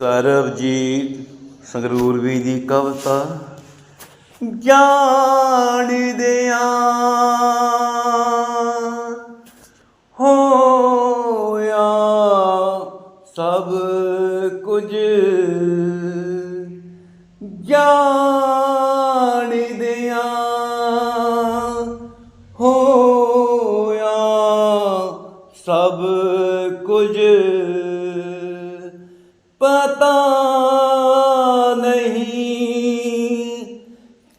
ਸਰਬਜੀਤ ਸੰਗਰੂਰਵੀ ਦੀ ਕਵਿਤਾ ਜਾਣਦਿਆਂ ਹੋਇਆ ਸਭ ਕੁਝ ਜਾਣਦਿਆਂ ਹੋਇਆ ਸਭ ਕੁਝ ਪਤਾ ਨਹੀਂ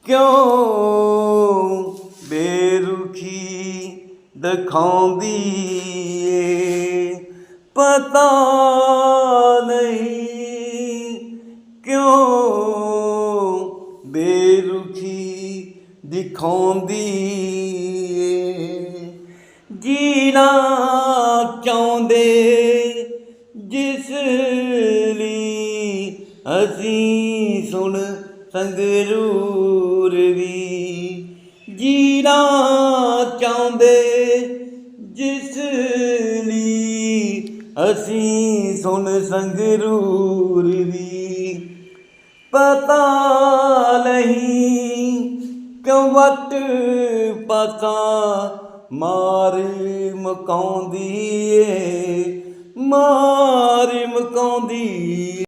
ਕਿਉਂ ਬੇਰੁਖੀ ਦਿਖਾਉਂਦੀ ਏ। ਪਤਾ ਨਹੀਂ ਕਿਉਂ ਬੇਰੁਖੀ ਦਿਖਾਉਂਦੀ ਏ। ਜੀਣਾ ਚਾਹੁੰਦੇ ਲਈ ਅਸੀਂ ਸੁਣ ਸੰਗਰੂਰ ਵੀ। ਜੀਣਾ ਚਾਹੁੰਦੇ ਜਿਸ ਲਈ ਅਸੀਂ ਸੁਣ ਸੰਗਰੂਰ ਵੀ। ਪਤਾ ਨਹੀਂ ਕਿਉਂ ਵਟ ਪਾਸਾ ਮਾਰ ਮਕਾਉਂਦੀ ਏ। ਮਾਰ ਮਕਾਉਂਦੀ